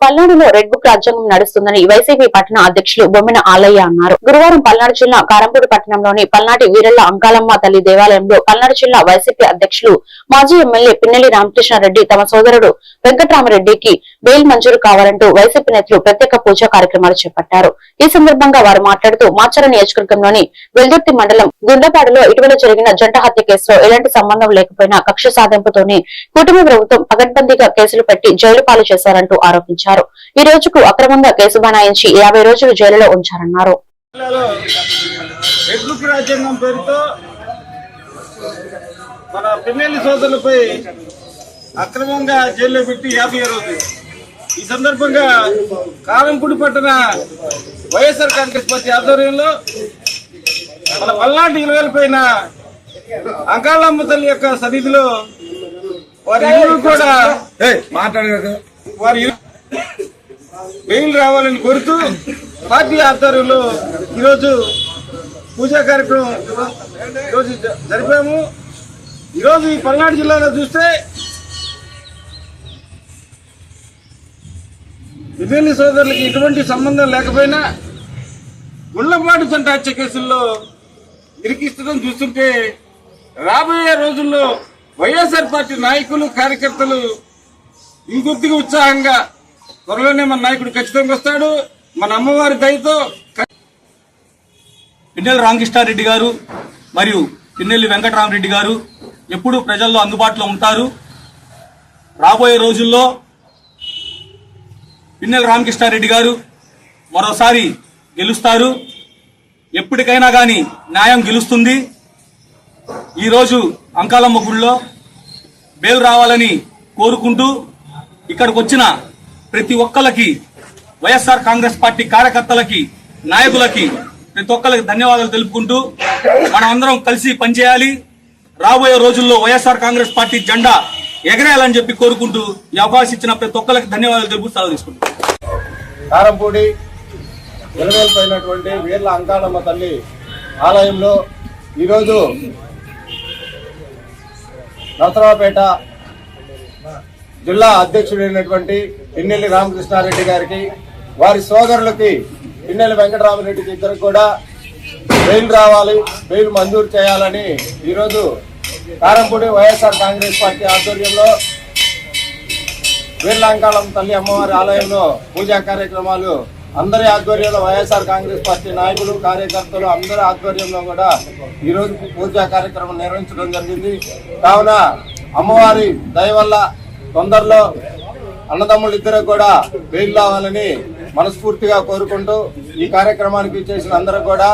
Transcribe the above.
పల్నాడులో red book రాజ్యాంగం నడుస్తుందని వైసీపీ పట్టణ అధ్యక్షులు బొమ్మిన ఆలయ్య అన్నారు. గురువారం పల్నాడు జిల్లా కారంపూడి పట్టణంలోని పల్నాటి వీరల్ల అంకాలమ్మ తల్లి దేవాలయంలో పల్నాడు జిల్లా వైసీపీ అధ్యక్షులు మాజీ ఎమ్మెల్యే పిన్నెల్లి రామకృష్ణారెడ్డి తమ సోదరుడు వెంకటరామరెడ్డికి బెయిల్ మంజూరు కావాలంటూ వైసీపీ నేతలు ప్రత్యేక పూజా కార్యక్రమాలు చేపట్టారు. ఈ సందర్భంగా వారు మాట్లాడుతూ మాచర నియోజకవర్గంలోని వెల్దుర్తి మండలం గుండెపాడులో ఇటీవల జరిగిన జంట హత్య కేసులో ఎలాంటి సంబంధం లేకపోయినా కక్ష సాధింపుతోనే కూటమి ప్రభుత్వం పగడ్బందీగా కేసులు పెట్టి జైలు పాలు చేశారంటూ ఆరోపించారు. ఈ రోజుకు అక్రమంగా కేసు బనాయించి యాభై రోజులు జైలులో ఉంచారన్నారు. మన పిన్నెల్లి సోదరులపై అక్రమంగా జైల్లో పెట్టి యాభై రోజులు ఈ సందర్భంగా కారంపూడి పట్టణ వైఎస్ఆర్ కాంగ్రెస్ పార్టీ ఆధ్వర్యంలో మన పల్నాటి ఇలువల పైన అంకాళమ్మ తల్లి యొక్క సన్నిధిలో వారి ఇరువురు కూడా మాట్లాడదు వారి మెయిల్ రావాలని కోరుతూ పార్టీ ఆధ్వర్యంలో ఈరోజు పూజా కార్యక్రమం ఈరోజు జరిపాము. ఈరోజు ఈ పల్నాడు జిల్లాలో చూస్తే ఎమ్మెల్యే సోదరులకి ఎటువంటి సంబంధం లేకపోయినా గుళ్ళపాటు చంట హత్య కేసుల్లో ఇరికిస్తడం చూస్తుంటే రాబోయే రోజుల్లో వైఎస్ఆర్ పార్టీ నాయకులు కార్యకర్తలు ఇంకొద్దిగా ఉత్సాహంగా త్వరలోనే మన నాయకుడు ఖచ్చితంగా వస్తాడు. మన అమ్మవారి దయతో పిన్నెల్లి రామకృష్ణారెడ్డి గారు మరియు పిన్నెల్లి వెంకటరామరెడ్డి గారు ఎప్పుడూ ప్రజల్లో అందుబాటులో ఉంటారు. రాబోయే రోజుల్లో పిన్నెల్లి రామకృష్ణారెడ్డి గారు మరోసారి గెలుస్తారు. ఎప్పటికైనా కానీ న్యాయం గెలుస్తుంది. ఈరోజు అంకాలమ్మ గుడిలో బేలు రావాలని కోరుకుంటూ ఇక్కడికి వచ్చిన ప్రతి ఒక్కరికి వైఎస్ఆర్ కాంగ్రెస్ పార్టీ కార్యకర్తలకి నాయకులకి ప్రతి ఒక్కరికి ధన్యవాదాలు తెలుపుకుంటూ మనమందరం అందరం కలిసి పనిచేయాలి. రాబోయే రోజుల్లో వైఎస్ఆర్ కాంగ్రెస్ పార్టీ జెండా ఎగరేయాలని చెప్పి కోరుకుంటూ ఈ అవకాశం ఇచ్చిన ప్రతి ఒక్కరికి ధన్యవాదాలు తెలుపు సెలవు తీసుకుంటాం కారంపూడి వెలువెల్పోయినటువంటి వీర్ల అంకాళమ్మ తల్లి ఆలయంలో ఈరోజు నరసరావుపేట జిల్లా అధ్యక్షుడైనటువంటి పిన్నెల్లి రామకృష్ణారెడ్డి గారికి వారి సోదరులకి పిన్నెల్లి వెంకటరామరెడ్డికి ఇద్దరు కూడా బెయిల్ రావాలి బెయిల్ మంజూరు చేయాలని ఈరోజు కారంపూడి వైఎస్ఆర్ కాంగ్రెస్ పార్టీ ఆధ్వర్యంలో వీర్లాంకాళం తల్లి అమ్మవారి ఆలయంలో పూజా కార్యక్రమాలు అందరి ఆధ్వర్యంలో వైఎస్ఆర్ కాంగ్రెస్ పార్టీ నాయకులు కార్యకర్తలు అందరి ఆధ్వర్యంలో కూడా ఈరోజు పూజా కార్యక్రమం నిర్వహించడం జరిగింది. కావున అమ్మవారి దయ వల్ల తొందరలో అన్నదమ్ములు ఇద్దరు కూడా బెయిల్ రావాలని మనస్ఫూర్తిగా కోరుకుంటూ ఈ కార్యక్రమానికి చేసిన అందరూ కూడా